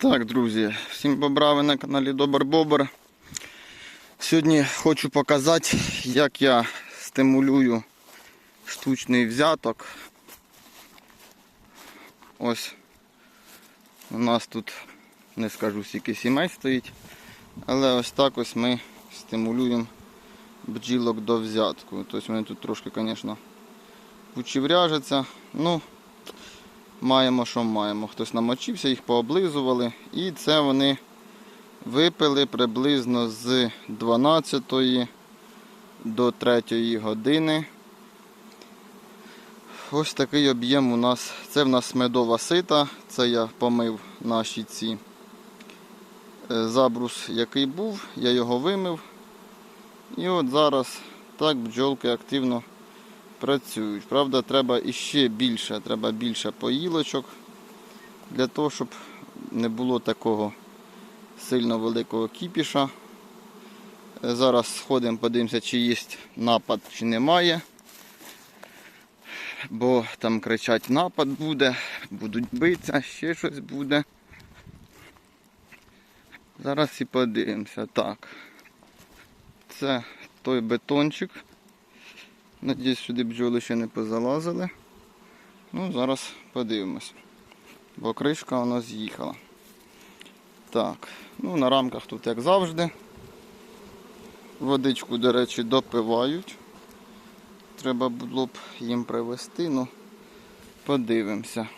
Так, друзі, всім бобра, на каналі Добр Бобр. Сьогодні хочу показати, як я стимулюю штучний взяток. Ось у нас тут, не скажу скільки сімей стоїть, але ось так ось ми стимулюємо бджілок до взятку. Тобто вони тут трошки, звісно, кучевряжаться. Ну, маємо, що маємо. Хтось намочився, їх пооблизували. І це вони випили приблизно з 12 до 3 години. Ось такий об'єм у нас. Це в нас медова сита. Це я помив наші ці е, забрус, який був, я його вимив. І от зараз так бджолки активно працюють. Правда, треба іще більше, треба більше поїлочок для того, щоб не було такого сильно великого кіпіша. Зараз сходимо, подивимося, чи є напад, чи немає. Бо там кричать напад буде, будуть битися, ще щось буде. Зараз і подивимося. Так. Це той бетончик. Надіюсь, сюди бджоли ще не позалазили. Ну, зараз подивимось. Бо кришка нас з'їхала. Так, ну на рамках тут як завжди. Водичку, до речі, допивають. Треба було б їм привезти, ну подивимося.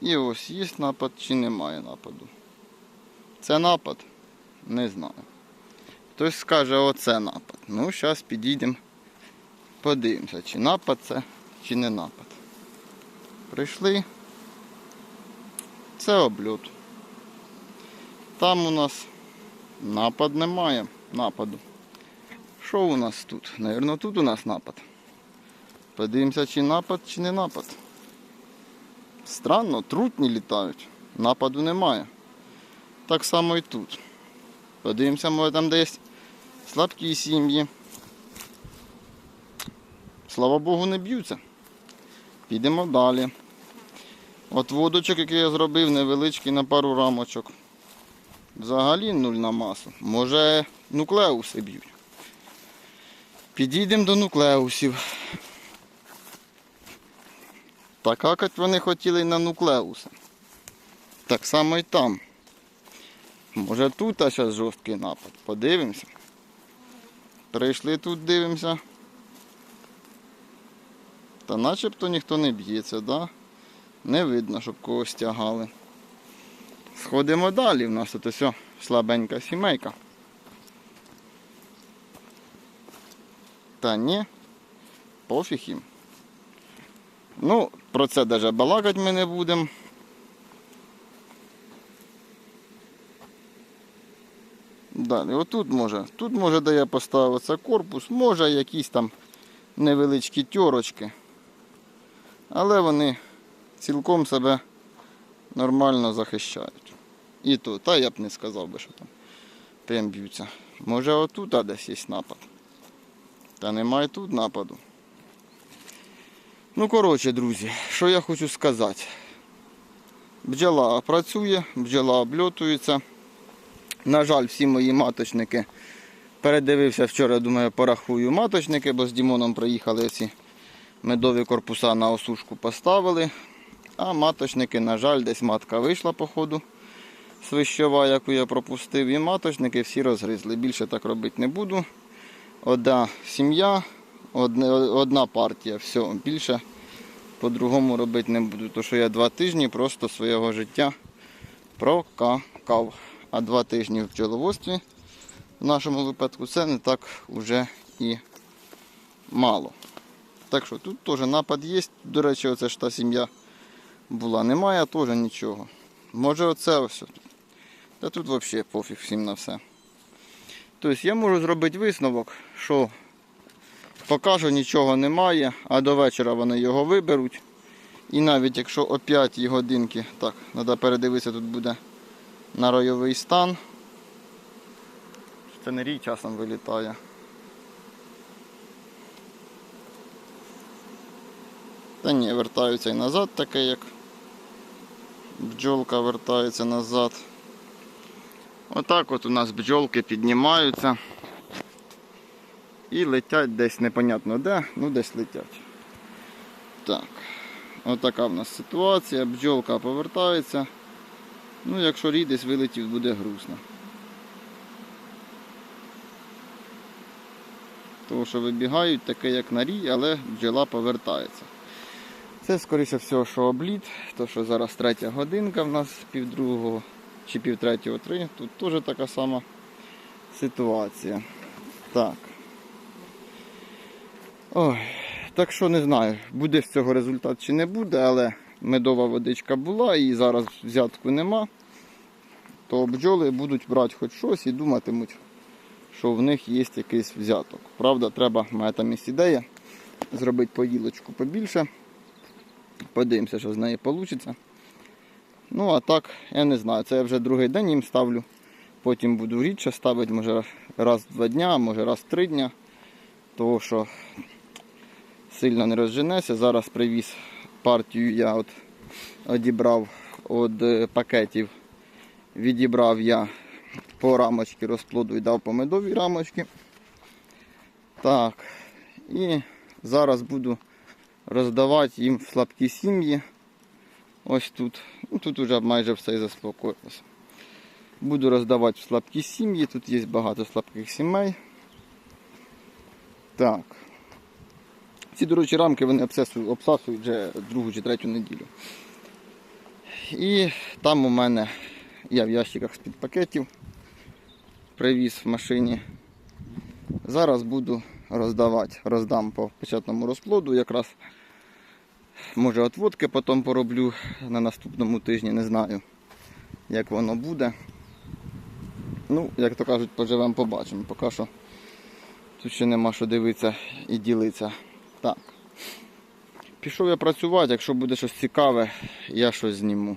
І ось є напад чи немає нападу. Це напад? Не знаю. Хтось скаже, оце напад. Ну, зараз підійдемо. Подивимося, чи напад це, чи не напад. Прийшли. Це обльот. Там у нас напад немає. Нападу. Що у нас тут? Навірно, тут у нас напад. Подивимося, чи напад, чи не напад. Странно, трутні літають. Нападу немає. Так само і тут. Подивимося, може там десь слабкі сім'ї. Слава Богу, не б'ються. Підемо далі. От водочок, який я зробив, невеличкий на пару рамочок. Взагалі нуль на масу. Може нуклеуси б'ють. Підійдемо до нуклеусів. Та какать вони хотіли на нуклеуси. Так само і там. Може тут а зараз жорсткий напад. Подивимося. Прийшли тут, дивимося. Та начебто ніхто не б'ється, да? Не видно, щоб когось тягали. Сходимо далі. У нас тут ось слабенька сімейка. Та ні, пофіг їм. Ну, про це навіть балакати ми не будемо. Далі, отут може, тут може, де я поставив це корпус, може якісь там невеличкі тьорочки. Але вони цілком себе нормально захищають. І то, та я б не сказав би, що там прям б'ються. Може отут а десь є напад. Та немає тут нападу. Ну, коротше, друзі, що я хочу сказати. Бджола працює, бджола обльотується. На жаль, всі мої маточники передивився вчора, думаю, порахую маточники, бо з Дімоном приїхали ці медові корпуса на осушку поставили. А маточники, на жаль, десь матка вийшла по ходу свищова, яку я пропустив. І маточники всі розгризли. Більше так робити не буду. Одна сім'я, одна партія. Все, більше по-другому робити не буду. Тому що я два тижні просто свого життя прокакав. А два тижні в пчеловодстві в нашому випадку це не так уже і мало. Так що тут теж напад є. До речі, оце ж та сім'я була. Немає теж нічого. Може оце ось. Та тут взагалі пофіг всім на все. Тобто я можу зробити висновок, що поки що нічого немає, а до вечора вони його виберуть. І навіть якщо о 5 годинки, так, треба передивитися, тут буде на ройовий стан. Це не рій часом вилітає. Та ні, вертаються і назад таке, як Бджолка вертається назад. Отак от у нас бджолки піднімаються. І летять десь непонятно де, ну десь летять. Так. Отака в нас ситуація. Бджолка повертається. Ну, якщо рідись вилетів, буде грустно. Тому що вибігають таке, як на рій, але бджола повертається. Це, скоріше всього, що обліт, то що зараз третя годинка в нас півдругого чи півтретього три. Тут теж така сама ситуація. Так. Ой, так що не знаю, буде з цього результат чи не буде, але медова водичка була і зараз взятку нема, то бджоли будуть брати хоч щось і думатимуть, що в них є якийсь взяток. Правда, треба, в там ідея, зробити поїлочку побільше. Подивимося, що з неї вийде. Ну, а так, я не знаю, це я вже другий день їм ставлю. Потім буду рідше ставити, може раз в два дня, може раз в три дня. Тому що сильно не розженеся. Зараз привіз партію, я от одібрав від е, пакетів. Відібрав я по рамочці розплоду і дав по медовій рамочці. Так. І зараз буду роздавати їм в слабкі сім'ї. Ось тут. Ну, тут вже майже все і заспокоїлося. Буду роздавати в слабкі сім'ї. Тут є багато слабких сімей. Так. Ці, до речі, рамки вони обсасують вже другу чи третю неділю. І там у мене я в ящиках з-під пакетів привіз в машині. Зараз буду роздавати, роздам по печатному розплоду. Якраз може отводки потім пороблю на наступному тижні, не знаю, як воно буде. Ну, як то кажуть, поживемо, побачимо. Поки що тут ще нема що дивитися і ділитися. Так. Пішов я працювати, якщо буде щось цікаве, я щось зніму.